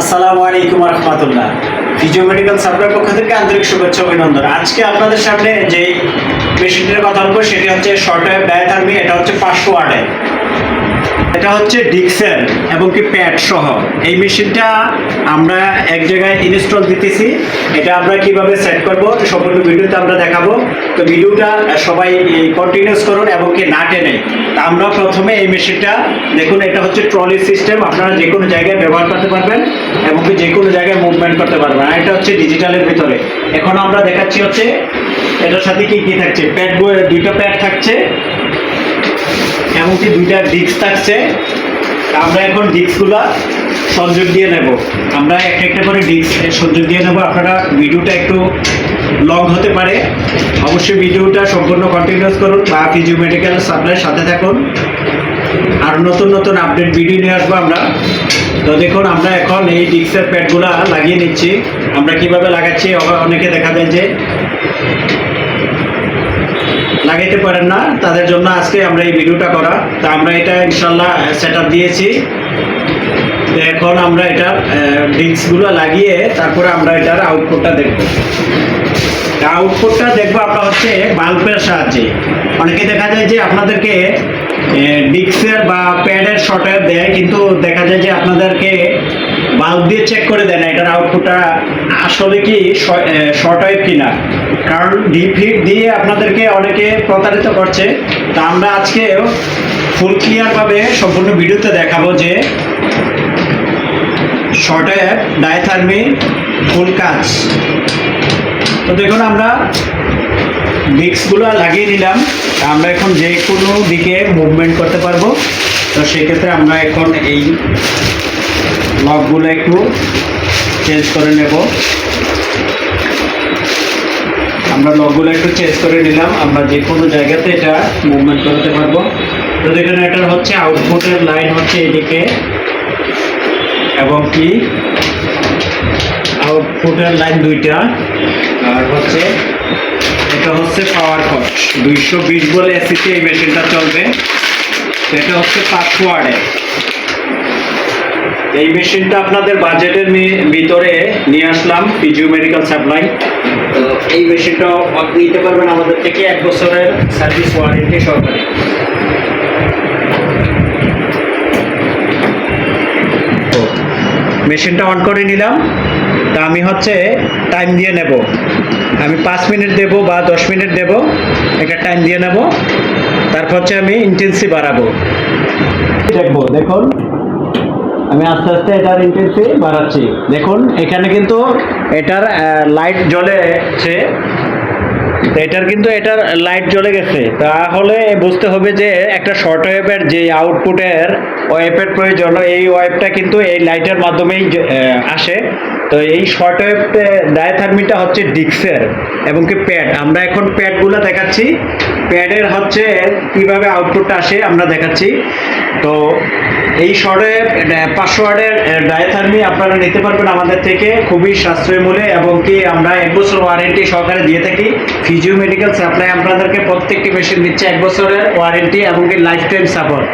আসসালামু আলাইকুম রহমতুল্লাহ। Physio medical supply পক্ষ থেকে আন্তরিক শুভেচ্ছা অভিনন্দন। আজকে আপনাদের সামনে যে পেশেন্টের কথা বলব, সেটি হচ্ছে শর্ট ওয়েভ ডায়াথার্মি এটা হচ্ছে পাঁচশো ওয়ার্ডের এটা হচ্ছে ডিক্সেল এবং কি প্যাড সহ। এই মেশিনটা আমরা এক জায়গায় ইনস্টল দিতেছি। এটা আমরা কীভাবে সেট করব সম্পূর্ণ ভিডিওতে আমরা দেখাবো। তো ভিডিওটা সবাই কন্টিনিউস করুন এবং কি না টেনে। আমরা প্রথমে এই মেশিনটা, দেখুন এটা হচ্ছে ট্রলি সিস্টেম আপনারা যে কোনো জায়গায় ব্যবহার করতে পারবেন এবং কি যে কোনো জায়গায় মুভমেন্ট করতে পারবেন। আর এটা হচ্ছে ডিজিটালের ভিতরে। এখন আমরা দেখাচ্ছি হচ্ছে, এটার সাথে কি কি থাকছে? প্যাড দুইটা প্যাড থাকছে। এমনকি দুইটা ডিস্ক থাকছে। আমরা এখন ডিস্কগুলো সংযোগ দিয়ে নেব। আমরা একটা একটা করে ডিস্ক সংযোগ দিয়ে নেব। আপনারা ভিডিওটা একটু লং হতে পারে। অবশ্যই ভিডিওটা সম্পূর্ণ কন্টিনিউস করুন। বা ফিজিও মেডিকেল সাপ্লাইয়ের সাথে থাকুন। আর নতুন নতুন আপডেট ভিডিও নিয়ে আসব আমরা। তো দেখুন, আমরা এখন এই ডিস্কের প্যাডগুলো লাগিয়ে নিচ্ছি। আমরা কীভাবে লাগাচ্ছি? অনেকে দেখা যায় যে লাগাইতে পারেন না, তাদের জন্য আজকে আমরা এই ভিডিওটা করা। তা আমরা এটা ইনশাল্লাহ সেট দিয়েছি। এখন আমরা এটার ডিস্কগুলো লাগিয়ে তারপরে আমরা এটার আউটপুটটা দেখব। আউটপুটটা দেখব আমরা হচ্ছে বাল্বের সাহায্যে। অনেকে দেখা যায় যে আপনাদেরকে ডিস্কের বা প্যাডের শর্টওয়্যার দেয়, কিন্তু দেখা যায় যে আপনাদেরকে বাল্ব দিয়ে চেক করে দেয় না, এটার আউটপুটটা আসলে কি শর্টওয়েভ কিনা। কারণ ডিপ হিট দিয়ে আপনাদেরকে অনেকে প্রতারিত করছে। তা আমরা আজকে ফুল ক্লিয়ারভাবে সম্পূর্ণ ভিডিওতে দেখাবো যে শর্টওয়েভ ডায়থার্মি ফুল কাজ তো দেখুন আমরা ডিস্কগুলো লাগিয়ে নিলাম। আমরা এখন যে কোনো দিকে মুভমেন্ট করতে পারব। তো সেক্ষেত্রে আমরা এখন এই লকগুলো একটু চেঞ্জ করে নেব। আমরা লকগুলো একটু চেঞ্জ করে নিলাম। আমরা যে কোনো জায়গাতে এটা মুভমেন্ট করতে পারব। তো দেখুন, এটার হচ্ছে আউটপুটের লাইন হচ্ছে এদিকে। এবং কি? আউটপুটের লাইন দুইটা। আর হচ্ছে, এটা হচ্ছে পাওয়ার কট দুইশো বিশ বলে এসিতে এই মেশিনটা চলবে। এটা হচ্ছে পাঁচ ওয়ার্ডের এই মেশিনটা আপনাদের বাজেটের ভিতরে নিয়ে আসলাম পিজিও মেডিকেল সাপ্লাই তো এই মেশিনটা নিতে পারবেন আমাদের থেকে এক বছরের সার্ভিস ওয়ারেন্টি সহকারে। তো মেশিনটা অন করে নিলাম। তা আমি হচ্ছে টাইম দিয়ে নেব। আমি পাঁচ মিনিট দেব বা দশ মিনিট দেব একটা টাইম দিয়ে নেব। তারপর হচ্ছে আমি ইন্টেন্সি বাড়াবো। দেখব, দেখুন। আমি আস্তে আস্তে এটার ইন্টেন্সি বাড়াচ্ছি। দেখুন, এখানে কিন্তু এটার লাইট জ্বলেছে। এটার কিন্তু এটার লাইট জ্বলে গেছে। তাহলে বুঝতে হবে যে একটা শর্ট ওয়েভের যে আউটপুটের ওয়েভের প্রয়োজন, এই ওয়েভটা কিন্তু এই লাইটের মাধ্যমেই আসে। তো এই শর্ট ওয়েভ ডায়াথার্মিটা হচ্ছে ডিক্সের এবং কি প্যাড আমরা এখন প্যাডগুলো দেখাচ্ছি। প্যাডের হচ্ছে কীভাবে আউটপুটটা আসে আমরা দেখাচ্ছি। তো এই শর্টে পাঁচশো ওয়ার্ডের ডায়াথার্মি আপনারা নিতে পারবেন আমাদের থেকে, খুবই সাশ্রয় মূল্যে এবং কি আমরা এক বছর ওয়ারেন্টি সহকারে দিয়ে থাকি। ফিজিও মেডিকেল সাপ্লাই আপনাদেরকে প্রত্যেকটি মেশিন দিচ্ছে এক বছরের ওয়ারেন্টি এবং কি লাইফ টাইম সাপোর্ট